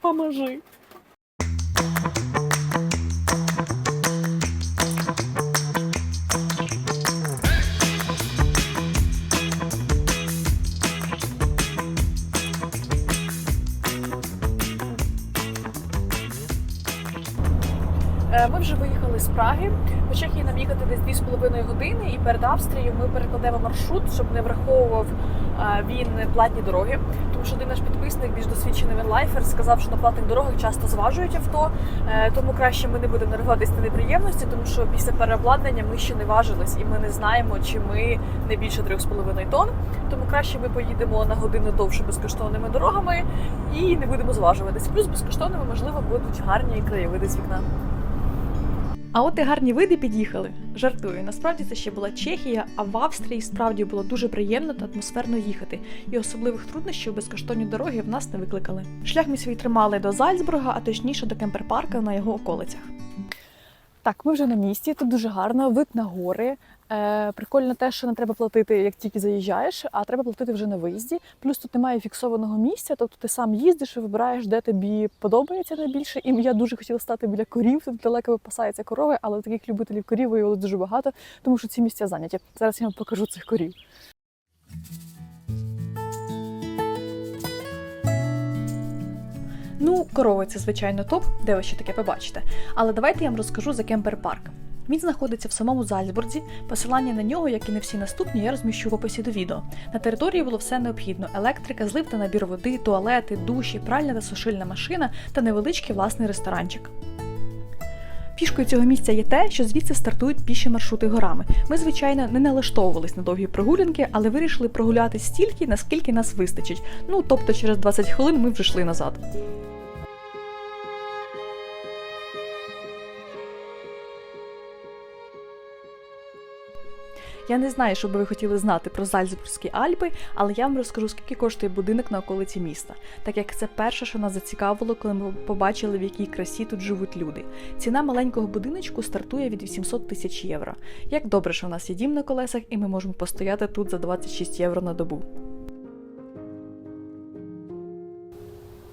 Поможи. Праги. По Чехії нам їхати десь 2,5 години, і перед Австрією ми перекладемо маршрут, щоб не враховував він платні дороги. Тому що один наш підписник, більш досвідчений венлайфер, сказав, що на платних дорогах часто зважують авто. Е, Тому краще ми не будемо нарватися на неприємності, тому що після переобладнання ми ще не важились, і ми не знаємо, чи ми не більше 3,5 тонн. Тому краще ми поїдемо на годину довше безкоштовними дорогами і не будемо зважуватись. Плюс безкоштовними, можливо, будуть гарні краєвиди з вікна. А от і гарні види під'їхали. Жартую. Насправді це ще була Чехія, а в Австрії справді було дуже приємно та атмосферно їхати, і особливих труднощів безкоштовні дороги в нас не викликали. Шлях ми свій тримали до Зальцбурга, а точніше до кемперпарка на його околицях. Так, ми вже на місці. Тут дуже гарно, вид на гори. Е, прикольно те, що не треба платити, як тільки заїжджаєш, а треба платити вже на виїзді. Плюс тут немає фіксованого місця, тобто ти сам їздиш і вибираєш, де тобі подобається найбільше. І я дуже хотіла стати біля корів. Тут далеко випасаються корови, але таких любителів корів виявилось дуже багато, тому що ці місця зайняті. Зараз я вам покажу цих корів. Ну, корови це звичайно топ, де ви ще таке побачите. Але давайте я вам розкажу за кемпер-парк. Він знаходиться в самому Зальцбурзі. Посилання на нього, як і на всі наступні, я розміщу в описі до відео. На території було все необхідно: електрика, злив та набір води, туалети, душі, пральна та сушильна машина та невеличкий власний ресторанчик. Фішкою цього місця є те, що звідси стартують піші маршрути горами. Ми, звичайно, не налаштовувались на довгі прогулянки, але вирішили прогулятись стільки, наскільки нас вистачить. Ну тобто, через 20 хвилин ми вже йшли назад. Я не знаю, що би ви хотіли знати про Зальцбурзькі Альпи, але я вам розкажу, скільки коштує будинок на околиці міста, так як це перше, що нас зацікавило, коли ми побачили, в якій красі тут живуть люди. Ціна маленького будиночку стартує від 800 тисяч євро. Як добре, що в нас є дім на колесах, і ми можемо постояти тут за 26 євро на добу.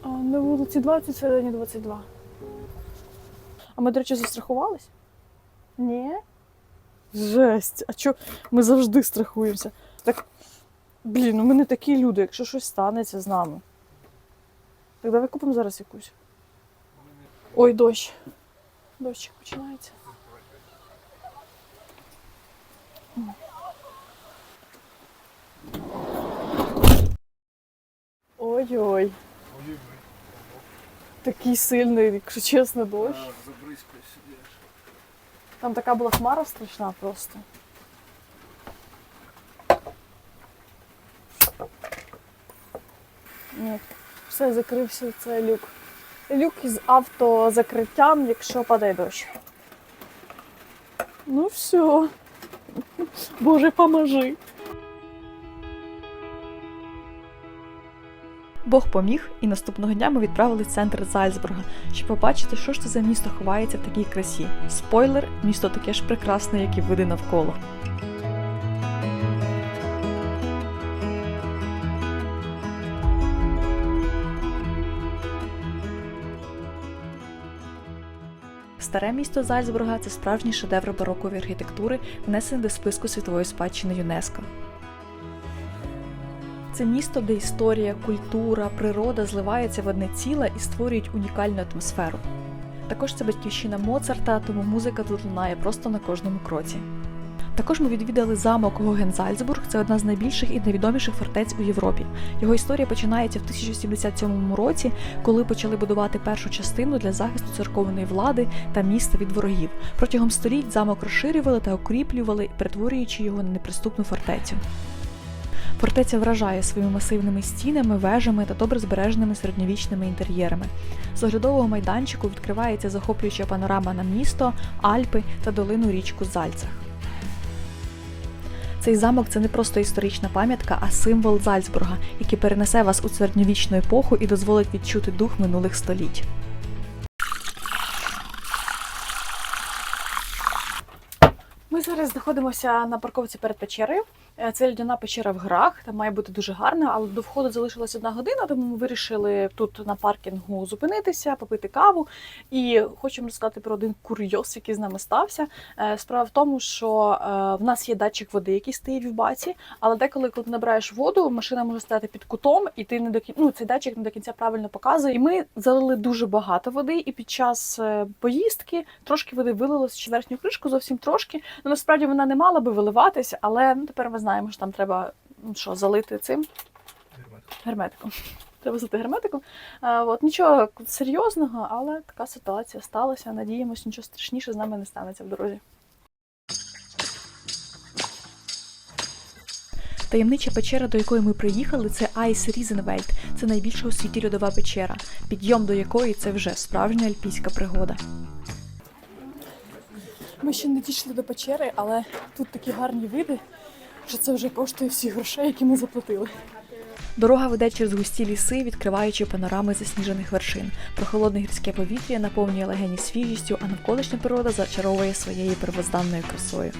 На вулиці 20, всередині 22. А ми, до речі, застрахувались? Ні. Жесть, а чо ми завжди страхуємося? Так, блін, ну ми не такі люди, якщо щось станеться з нами. Так давай купимо зараз якусь. Ой, дощ. Дощик починається. Ой-ой. Такий сильний, якщо чесно, дощ. Там така була хмара страшна просто. Ні, все, закрився цей люк. Люк із автозакриттям, якщо падає дощ. Ну все. Боже, поможи. Бог поміг, і наступного дня ми відправили центр Зальцбурга, щоб побачити, що ж це за місто ховається в такій красі. Спойлер, місто таке ж прекрасне, як і види навколо. Старе місто Зальцбурга це справжній шедевр барокової архітектури, внесений до списку світової спадщини ЮНЕСКО. Це місто, де історія, культура, природа зливаються в одне ціле і створюють унікальну атмосферу. Також це батьківщина Моцарта, тому музика тут лунає просто на кожному кроці. Також ми відвідали замок Гогензальцбург. Це одна з найбільших і найвідоміших фортець у Європі. Його історія починається в 1077 році, коли почали будувати першу частину для захисту церковної влади та міста від ворогів. Протягом століть замок розширювали та укріплювали, перетворюючи його на неприступну фортецю. Фортеця вражає своїми масивними стінами, вежами та добре збереженими середньовічними інтер'єрами. З оглядового майданчику відкривається захоплююча панорама на місто, Альпи та долину річку Зальцах. Цей замок це не просто історична пам'ятка, а символ Зальцбурга, який перенесе вас у середньовічну епоху і дозволить відчути дух минулих століть. Зараз знаходимося на парковці перед печерою. Е, Це льодяна печера в грах, там має бути дуже гарно, але до входу залишилась одна година, тому ми вирішили тут на паркінгу зупинитися, попити каву. І хочемо розказати про один курйоз, який з нами стався. Е, Справа в тому, що е, в нас є датчик води, який стоїть в баці, але деколи, коли ти набираєш воду, машина може стояти під кутом, і ти не до кін... ну, цей датчик не до кінця правильно показує. І ми залили дуже багато води, і під час поїздки трошки води вилилось через верхню кришку, зовсім трошки. Насправді вона не мала би виливатися, але ну, тепер ми знаємо, що там треба ну, що, залити цим герметиком. Треба залити герметиком. А, от нічого серйозного, але така ситуація сталася. Надіємось, нічого страшніше з нами не станеться в дорозі. Таємнича печера, до якої ми приїхали, це Айс Різенвельд. Це найбільша у світі льодова печера, підйом до якої це вже справжня альпійська пригода. Ми ще не дійшли до печери, але тут такі гарні види, що це вже коштує всі грошей, які ми заплатили. Дорога веде через густі ліси, відкриваючи панорами засніжених вершин. Прохолодне гірське повітря наповнює легені свіжістю, а навколишня природа зачаровує своєю первозданною красою.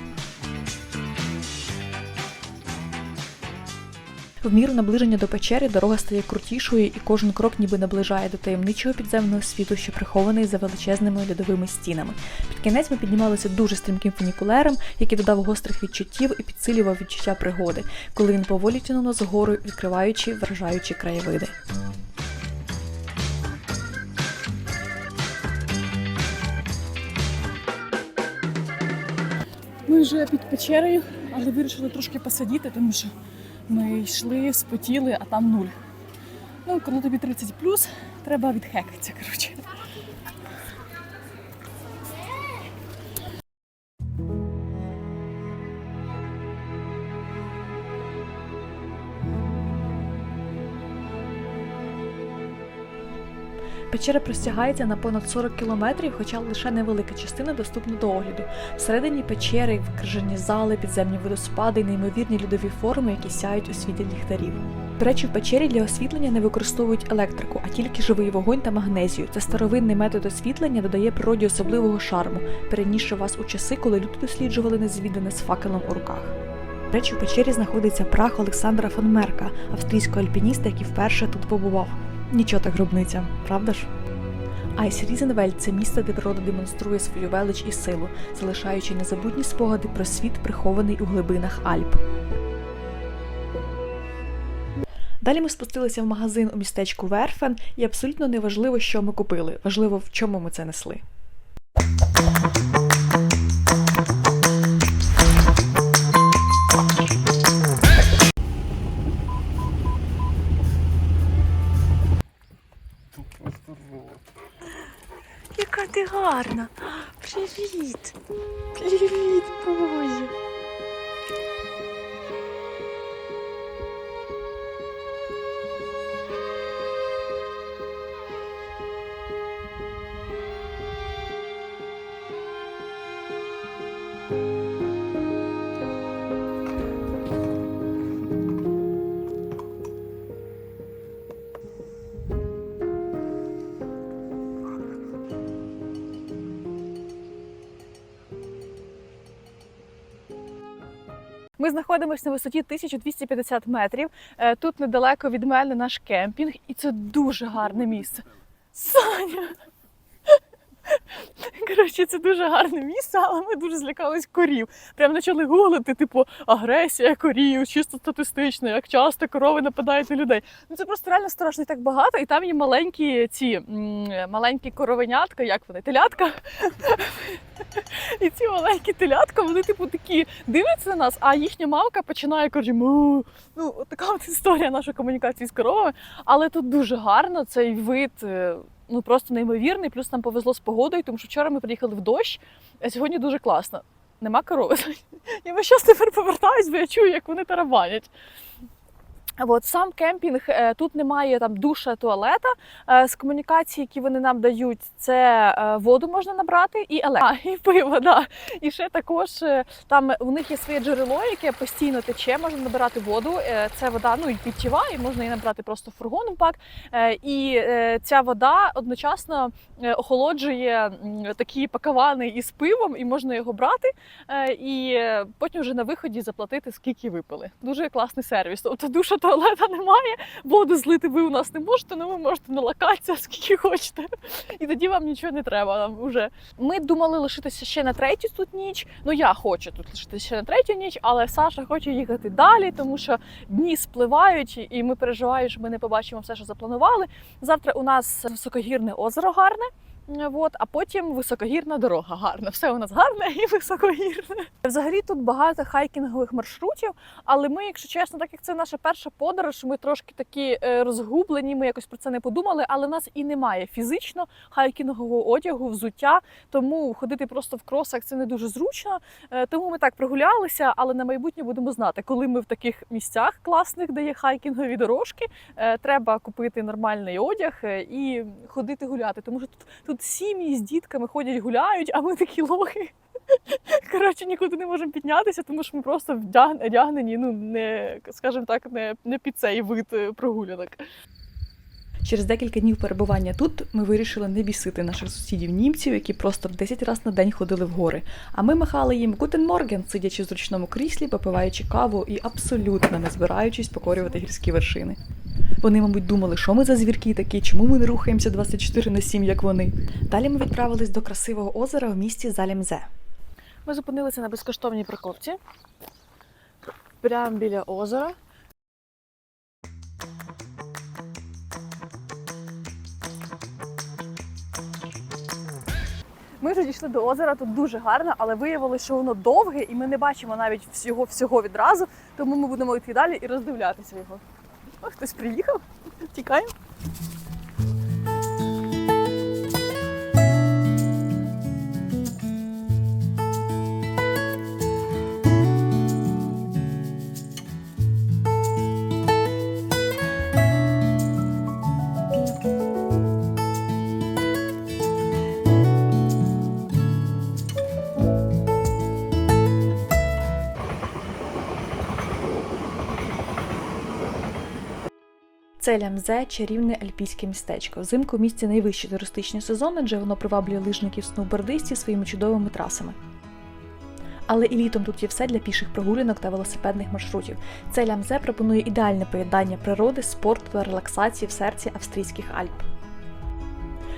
В міру наближення до печери дорога стає крутішою, і кожен крок ніби наближає до таємничого підземного світу, що прихований за величезними льодовими стінами. Під кінець ми піднімалися дуже стрімким фунікулером, який додав гострих відчуттів і підсилював відчуття пригоди, коли він поволі тянув нас вгору, відкриваючи вражаючі краєвиди. Ми вже під печерою, але вирішили трошки посидіти, тому що ми йшли, спотіли, а там нуль. Ну, коли тобі 30 треба відхекатися, коротше. Печера простягається на понад 40 кілометрів, хоча лише невелика частина доступна до огляду. Всередині печери викрижені зали, підземні водоспади і неймовірні льодові форми, які сяють у світлі ліхтарів. До речі, в печері для освітлення не використовують електрику, а тільки живий вогонь та магнезію. Це старовинний метод освітлення додає природі особливого шарму, перенісши вас у часи, коли люди досліджували незвідане з факелом у руках. До речі, в печері знаходиться прах Олександра фон Мерка, австрійського альпініста, який вперше тут побував. Нічого так гробниця, правда ж? Айс Різенвельд це місце, де природа демонструє свою велич і силу, залишаючи незабутні спогади про світ, прихований у глибинах Альп. Далі ми спустилися в магазин у містечку Верфен, і абсолютно не важливо, що ми купили. Важливо, в чому ми це несли. Гарна! Привіт! Привіт, Ми знаходимося на висоті 1250 метрів. Е, Тут недалеко від мене наш кемпінг, і це дуже гарне місце. Саня! Коротше, це дуже гарне місце, але ми дуже злякались корів. Прям почали гуглити, типу, агресія корів, чисто статистично, як часто корови нападають на людей. Ну це просто реально страшно і так багато. І там є маленькі ці маленькі коровенятка, як вони, телятка. І ці маленькі телятка, вони, типу, такі дивляться на нас, а їхня мамка починає каже, му. Ну, така от історія нашої комунікації з коровами. Але тут дуже гарно цей вид. Ну просто неймовірний. Плюс нам повезло з погодою, тому що вчора ми приїхали в дощ, а сьогодні дуже класно. Нема корови. Я весь час тепер повертаюсь, бо я чую, як вони тарабанять. От сам кемпінг е, тут немає там душа, туалета. Е, З комунікацій, які вони нам дають, це е, воду можна набрати і еле... і пиво. Да. І ще також там у них є своє джерело, яке постійно тече. Можна набирати воду. Це вода ну і питтєва, можна її набрати просто фургоном. Пак і ця вода одночасно охолоджує такі пакавани із пивом, і можна його брати. І потім вже на виході заплатити, скільки випили. Дуже класний сервіс. Тобто душа туалета немає, воду злити ви у нас не можете, але ви можете налакатися скільки хочете. І тоді вам нічого не треба. Там уже. Ми думали лишитися ще на третю тут ніч. Ну я хочу тут лишитися ще на третю ніч, але Саша хоче їхати далі, тому що дні спливають, і ми переживаємо, що ми не побачимо все, що запланували. Завтра у нас високогірне озеро гарне. От, а потім високогірна дорога гарна. Все у нас гарне і високогірне. Взагалі тут багато хайкінгових маршрутів, але ми, якщо чесно, так як це наша перша подорож, ми трошки такі е, розгублені. Ми якось про це не подумали, але в нас і немає фізично хайкінгового одягу, взуття. Тому ходити просто в кросах це не дуже зручно. Е, Тому ми так прогулялися, але на майбутнє будемо знати, коли ми в таких місцях класних, де є хайкінгові дорожки, е, треба купити нормальний одяг і ходити гуляти. Тому що тут, тут сім'ї з дітками ходять гуляють, а ми такі лохи. Коротше, нікуди не можемо піднятися, тому що ми просто вдягнені, ну не скажімо так, не, не під цей вид е, прогулянок. Через декілька днів перебування тут ми вирішили не бісити наших сусідів німців, які просто в 10 разів на день ходили в гори. А ми махали їм Гутен Морген, сидячи в зручному кріслі, попиваючи каву і абсолютно не збираючись покорювати гірські вершини. Вони, мабуть, думали, що ми за звірки такі, чому ми не рухаємося 24 на 7, як вони. Далі ми відправились до красивого озера в місті Залімзе. Ми зупинилися на безкоштовній парковці. Прямо біля озера. Ми вже дійшли до озера, тут дуже гарно, але виявилося, що воно довге, і ми не бачимо навіть всього всього відразу, тому ми будемо йти далі і роздивлятися його. О, хтось приїхав, тікаємо. Це Лямзе чарівне альпійське містечко. Взимку в місті найвищий туристичний сезон, адже воно приваблює лижників сноубордистів своїми чудовими трасами. Але і літом тут є все для піших прогулянок та велосипедних маршрутів. Це Лямзе пропонує ідеальне поєднання природи, спорту та релаксації в серці австрійських Альп.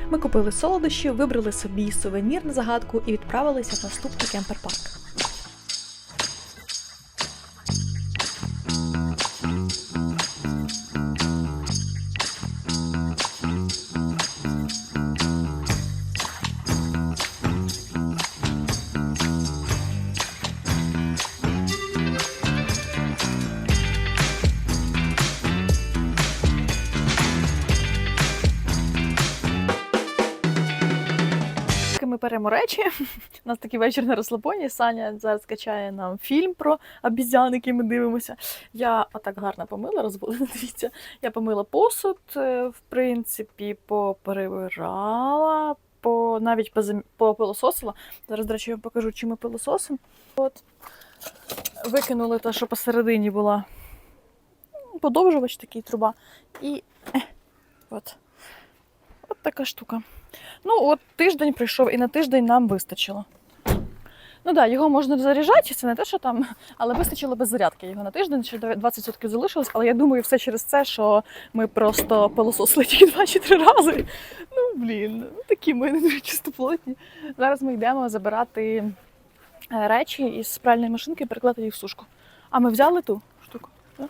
Ми купили солодощі, вибрали собі сувенір на загадку і відправилися в наступний кемпер-парк. Беремо речі, у нас такий вечір на розслабоні. Саня зараз качає нам фільм про обізян, який ми дивимося. Я отак гарно помила, розбула. Дивіться, я помила посуд, е, в принципі, поперебирала, по навіть попилососила. Зараз, до речі, я вам покажу, чим ми пилососимо. От. Викинули те, що посередині була подовжувач такий труба. І от. От така штука. Ну, от тиждень прийшов, і на тиждень нам вистачило. Ну так, да, його можна заряджати, це не те, що там, але вистачило без зарядки. Його на тиждень ще 20% залишилось, але я думаю, все через це, що ми просто пилососили тільки два чи три рази. Ну, блін, ну, такі ми не дуже чистоплотні. Зараз ми йдемо забирати е, речі із пральної машинки і перекладати їх в сушку. А ми взяли ту штуку. так?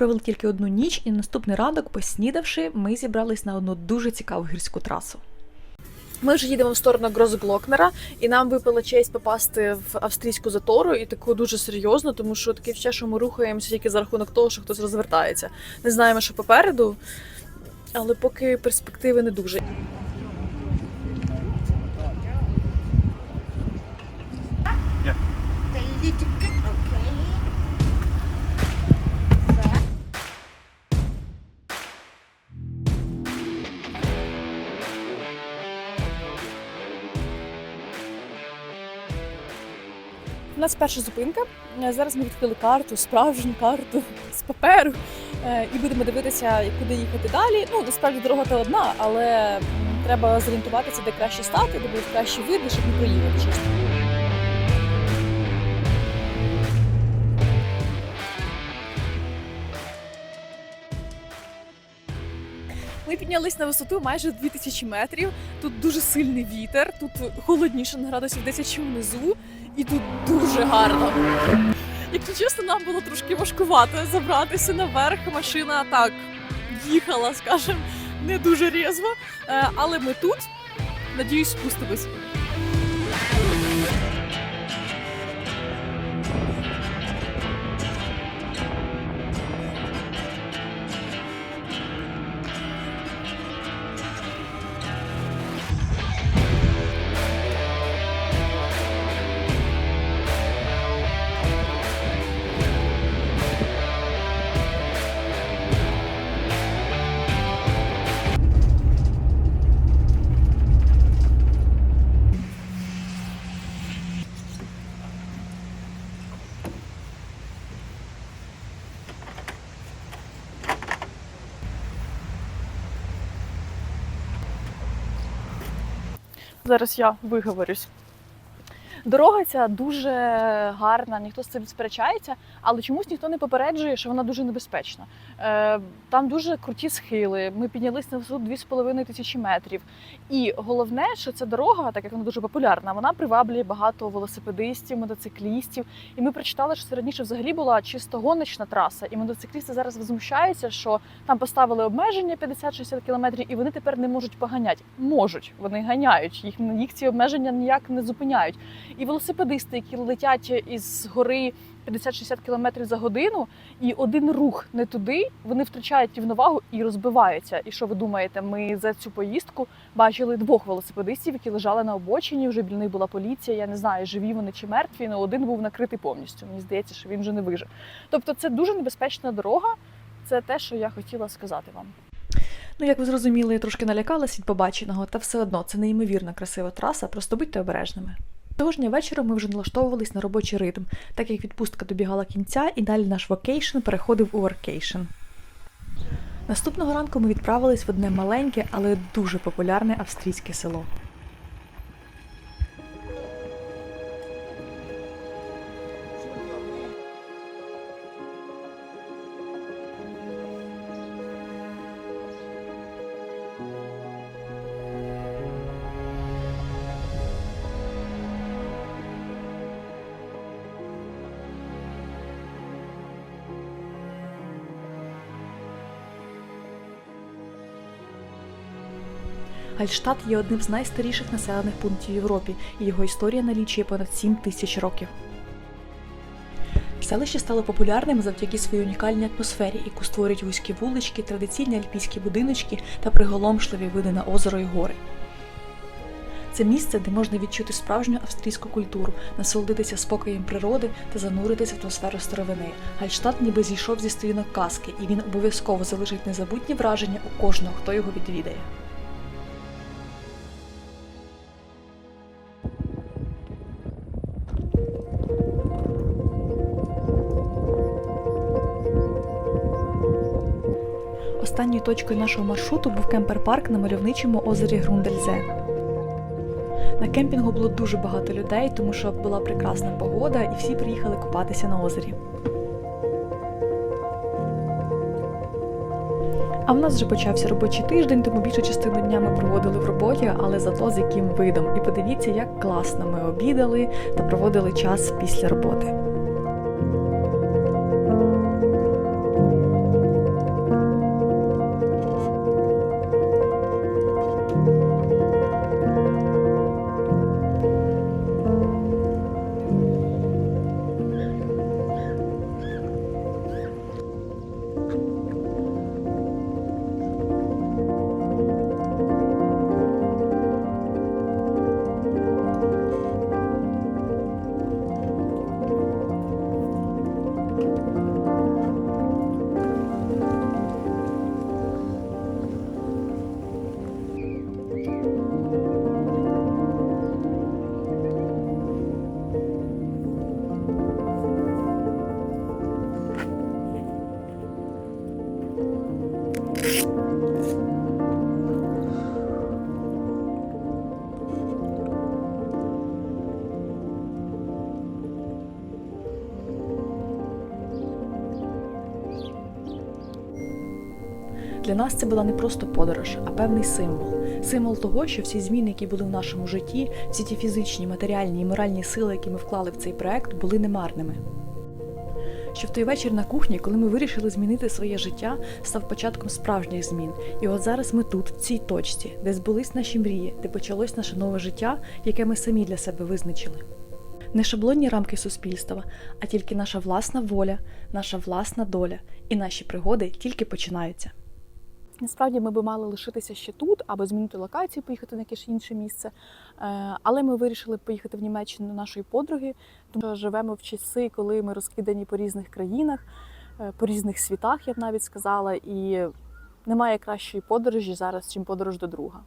Провели тільки одну ніч, і наступний ранок, поснідавши, ми зібрались на одну дуже цікаву гірську трасу. Ми вже їдемо в сторону Грозглокнера, і нам випала честь попасти в австрійську затору, і таку дуже серйозно, тому що таке вче, що ми рухаємося тільки за рахунок того, що хтось розвертається. Не знаємо, що попереду, але поки перспективи не дуже. The Нас перша зупинка. Е, Зараз ми відкрили карту, справжню карту з паперу, е, і будемо дивитися, куди їхати далі. Ну, насправді дорога та одна, але треба зорієнтуватися, де краще стати, де будуть кращі види, щоб не проїхати щось. Піднялись на висоту майже 2000 метрів. Тут дуже сильний вітер, тут холодніше на градусів 10 чим внизу, і тут дуже гарно. Якщо чесно, нам було трошки важкувато забратися наверх. Машина так їхала, скажімо, не дуже різво. Е, Але ми тут, надіюсь, спустимось. Зараз я виговорюсь. Дорога ця дуже гарна, ніхто з цим сперечається, але чомусь ніхто не попереджує, що вона дуже небезпечна. Е, там дуже круті схили. Ми піднялись на висоту 2,5 тисячі метрів. І головне, що ця дорога, так як вона дуже популярна, вона приваблює багато велосипедистів, мотоциклістів. І ми прочитали, що це раніше взагалі була чисто гоночна траса. І мотоциклісти зараз возмущаються, що там поставили обмеження 50-60 кілометрів, і вони тепер не можуть поганяти. Можуть, вони ганяють. Їх їх ці обмеження ніяк не зупиняють. І велосипедисти, які летять із гори 50-60 км за годину, і один рух не туди, вони втрачають рівновагу і розбиваються. І що ви думаєте? Ми за цю поїздку бачили двох велосипедистів, які лежали на обочині. Вже біля них була поліція. Я не знаю, живі вони чи мертві. але один був накритий повністю. Мені здається, що він вже не вижив. Тобто, це дуже небезпечна дорога. Це те, що я хотіла сказати вам. Ну, як ви зрозуміли, я трошки налякалась від побаченого, та все одно це неймовірно красива траса, просто будьте обережними. Того ж дня вечора ми вже налаштовувались на робочий ритм, так як відпустка добігала кінця, і далі наш вакейшн переходив у воркейшн. Наступного ранку ми відправились в одне маленьке, але дуже популярне австрійське село. Гальштадт є одним з найстаріших населених пунктів Європі, і його історія налічує понад 7 тисяч років. Селище стало популярним завдяки своїй унікальній атмосфері, яку створюють вузькі вулички, традиційні альпійські будиночки та приголомшливі види на озеро і гори. Це місце, де можна відчути справжню австрійську культуру, насолодитися спокоєм природи та зануритися в атмосферу старовини. Гальштадт ніби зійшов зі сторінок казки, і він обов'язково залишить незабутні враження у кожного, хто його відвідає. Останньою точкою нашого маршруту був кемпер-парк на мальовничому озері Грундельзе. На кемпінгу було дуже багато людей, тому що була прекрасна погода, і всі приїхали купатися на озері. А в нас вже почався робочий тиждень, тому більшу частину дня ми проводили в роботі, але зато з яким видом. І подивіться, як класно ми обідали та проводили час після роботи. Для нас це була не просто подорож, а певний символ. Символ того, що всі зміни, які були в нашому житті, всі ті фізичні, матеріальні і моральні сили, які ми вклали в цей проект, були немарними. Що в той вечір на кухні, коли ми вирішили змінити своє життя, став початком справжніх змін. І от зараз ми тут, в цій точці, де збулись наші мрії, де почалось наше нове життя, яке ми самі для себе визначили. Не шаблонні рамки суспільства, а тільки наша власна воля, наша власна доля, і наші пригоди тільки починаються. Насправді ми би мали лишитися ще тут, або змінити локацію, поїхати на якесь інше місце. Е, Але ми вирішили поїхати в Німеччину до нашої подруги, тому що живемо в часи, коли ми розкидані по різних країнах, е, по різних світах, я б навіть сказала, і немає кращої подорожі зараз, чим подорож до друга.